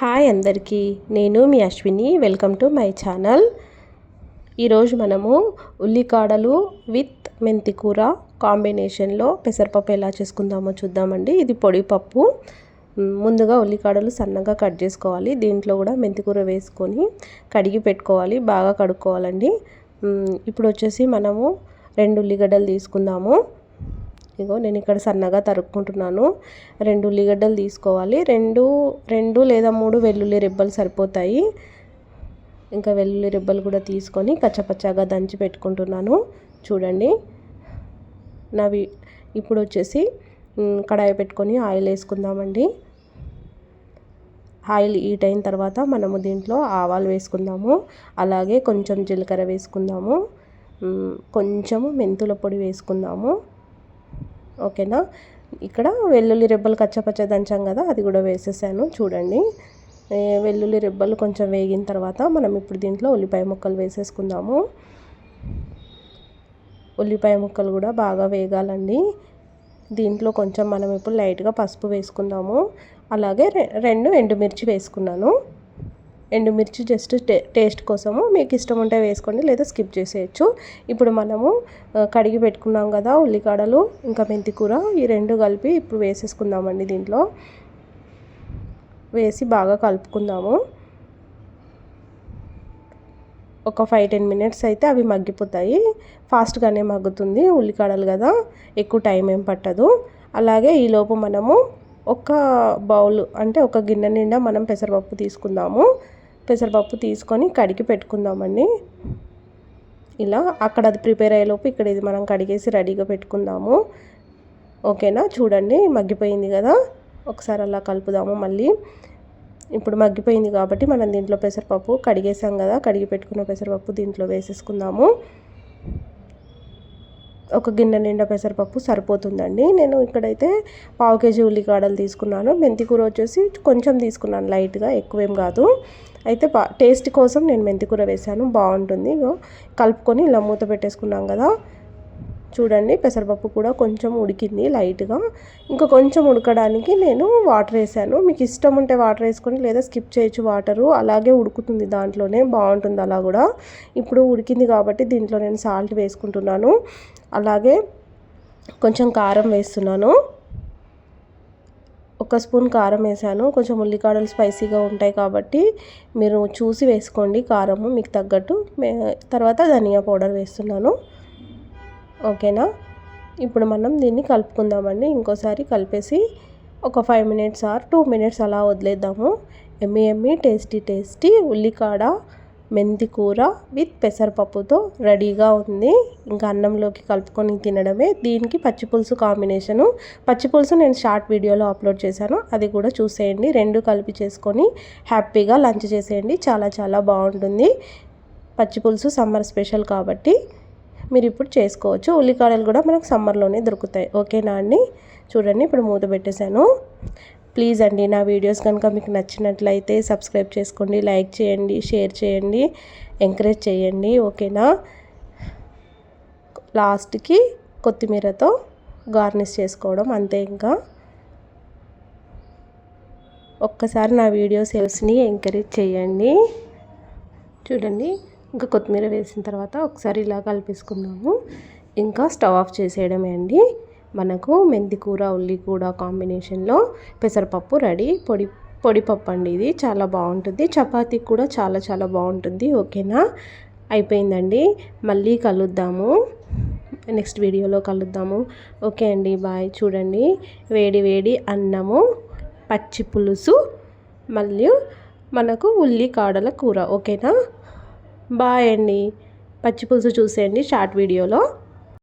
Hi అందరికీ నేను మీ Ashwini. Welcome to my channel. ఈరోజు మనము ఉల్లికాడలు విత్ మెంతి కూర కాంబినేషన్లో పెసరపప్పు ఎలా చేసుకుందామో చూద్దామండి. ఇది పొడి పప్పు. ముందుగా ఉల్లికాడలు సన్నగా కట్ చేసుకోవాలి. దీంట్లో కూడా మెంతి కూర వేసుకొని కడిగి పెట్టుకోవాలి. బాగా కడుక్కోవాలండి. ఇప్పుడు వచ్చేసి మనము రెండు ఉల్లిగడ్డలు తీసుకుందాము. ఇగో నేను ఇక్కడ సన్నగా తరుక్కుంటున్నాను. రెండు ఉల్లిగడ్డలు తీసుకోవాలి. రెండు రెండు లేదా మూడు వెల్లుల్లి రెబ్బలు సరిపోతాయి. ఇంకా వెల్లుల్లి రెబ్బలు కూడా తీసుకొని కచ్చపచ్చాగా దంచి పెట్టుకుంటున్నాను. చూడండి. నవి ఇప్పుడు వచ్చేసి కడాయి పెట్టుకొని ఆయిల్ వేసుకుందామండి. ఆయిల్ హీట్ అయిన తర్వాత మనము దీంట్లో ఆవాలు వేసుకుందాము. అలాగే కొంచెం జీలకర్ర వేసుకుందాము. కొంచెము మెంతుల పొడి వేసుకుందాము. ఓకేనా? ఇక్కడ వెల్లుల్లి రెబ్బలు కచ్చపచ్చ దంచాం కదా అది కూడా వేసేసాను చూడండి. వెల్లుల్లి రెబ్బలు కొంచెం వేగిన తర్వాత మనం ఇప్పుడు దీంట్లో ఉల్లిపాయ ముక్కలు వేసేసుకుందాము. ఉల్లిపాయ ముక్కలు కూడా బాగా వేగాలండి. దీంట్లో కొంచెం మనం ఇప్పుడు లైట్గా పసుపు వేసుకుందాము. అలాగే రెండు ఎండుమిర్చి వేసుకున్నాను. ఎండుమిర్చి జస్ట్ టేస్ట్ కోసము మీకు ఇష్టం ఉంటే వేసుకోండి లేదా స్కిప్ చేసేయచ్చు. ఇప్పుడు మనము కడిగి పెట్టుకున్నాం కదా ఉల్లికాడలు ఇంకా మెంతి కూర ఈ రెండు కలిపి ఇప్పుడు వేసేసుకుందామండి దీంట్లో. వేసి బాగా కలుపుకుందాము. ఒక ఫైవ్ టెన్ మినిట్స్ అయితే అవి మగ్గిపోతాయి. ఫాస్ట్గానే మగ్గుతుంది ఉల్లికాడలు కదా ఎక్కువ టైం ఏం పట్టదు. అలాగే ఈలోపు మనము ఒక బౌల్ అంటే ఒక గిన్నె నిండా మనం పెసరపప్పు తీసుకుందాము. పెసరపప్పు తీసుకొని కడిగి పెట్టుకుందామండి. ఇలా అక్కడ అది ప్రిపేర్ అయ్యేలోపు ఇక్కడ ఇది మనం కడిగేసి రెడీగా పెట్టుకుందాము. ఓకేనా? చూడండి మగ్గిపోయింది కదా? ఒకసారి అలా కలుపుదాము మళ్ళీ. ఇప్పుడు మగ్గిపోయింది కాబట్టి మనం దీంట్లో పెసరపప్పు కడిగేసాం కదా? కడిగి పెట్టుకున్న పెసరపప్పు దీంట్లో వేసేసుకుందాము. ఒక గిన్నె నిండా పెసరపప్పు సరిపోతుందండి. నేను ఇక్కడైతే పావు కేజీ ఉల్లికాడలు తీసుకున్నాను. మెంతికూర వచ్చేసి కొంచెం తీసుకున్నాను లైట్గా ఎక్కువేం కాదు. అయితే బా టేస్ట్ కోసం నేను మెంతికూర వేశాను వేసాను బాగుంటుంది కలుపుకొని ఇలా మూత పెట్టేసుకున్నాం కదా. చూడండి పెసరపప్పు కూడా కొంచెం ఉడికింది లైట్గా. ఇంకా కొంచెం ఉడకడానికి నేను వాటర్ వేసాను మీకు ఇష్టం ఉంటే వాటర్ వేసుకొని లేదా స్కిప్ చేయొచ్చు వాటరు. అలాగే ఉడుకుతుంది దాంట్లోనే బాగుంటుంది అలా కూడా. ఇప్పుడు ఉడికింది కాబట్టి దీంట్లో నేను సాల్ట్ వేసుకుంటున్నాను. అలాగే కొంచెం కారం వేస్తున్నాను. ఒక స్పూన్ కారం వేసాను. కొంచెం ఉల్లికాడలు స్పైసీగా ఉంటాయి కాబట్టి మీరు చూసి వేసుకోండి కారము మీకు తగ్గట్టు. తర్వాత ధనియా పౌడర్ వేస్తున్నాను. ఓకేనా? ఇప్పుడు మనం దీన్ని కలుపుకుందామండి. ఇంకోసారి కలిపేసి ఒక five minutes or two minutes అలా వదిలేద్దాము. ఎమ్మి ఎమ్మి టేస్టీ టేస్టీ ఉల్లికాడ మెంతి కూర విత్ పెసరపప్పుతో రెడీగా ఉంది. ఇంకా అన్నంలోకి కలుపుకొని తినడమే. దీనికి పచ్చిపులుసు కాంబినేషను. పచ్చిపులుసు నేను షార్ట్ వీడియోలో అప్లోడ్ చేశాను. అది కూడా చూసేయండి. రెండు కలిపి చేసుకొని హ్యాపీగా లంచ్ చేసేయండి. చాలా చాలా బాగుంటుంది. పచ్చిపులుసు సమ్మర్ స్పెషల్ కాబట్టి మీరు ఇప్పుడు చేసుకోవచ్చు. ఉల్లికాడలు కూడా మనకు సమ్మర్లోనే దొరుకుతాయి. ఓకేనా అండి? చూడండి ఇప్పుడు మూత పెట్టేశాను. ప్లీజ్ అండి నా వీడియోస్ కనుక మీకు నచ్చినట్లయితే సబ్స్క్రైబ్ చేసుకోండి లైక్ చేయండి షేర్ చేయండి ఎంకరేజ్ చేయండి ఓకేనా? లాస్ట్కి కొత్తిమీరతో గార్నిష్ చేసుకోవడం అంతే ఇంకా. ఒక్కసారి నా వీడియో సేల్స్ని ఎంకరేజ్ చేయండి. చూడండి ఇంకా కొత్తిమీర వేసిన తర్వాత ఒకసారి ఇలా కలిపేసుకుందాము. ఇంకా స్టవ్ ఆఫ్ చేసేయడమే అండి. మనకు మెంతి కూర ఉల్లి కూర కాంబినేషన్లో పెసరపప్పు రెడీ. పొడి పొడి పప్పు అండి ఇది. చాలా బాగుంటుంది. చపాతీకి కూడా చాలా చాలా బాగుంటుంది. ఓకేనా? అయిపోయిందండి. మళ్ళీ కలుద్దాము. నెక్స్ట్ వీడియోలో కలుద్దాము. ఓకే అండి. బాయ్. చూడండి. వేడి వేడి అన్నము పచ్చి పులుసు మళ్ళీ మనకు ఉల్లి కాడల కూర. ఓకేనా? బాయ్ అండి. పచ్చి పులుసు చూసేయండి షార్ట్ వీడియోలో.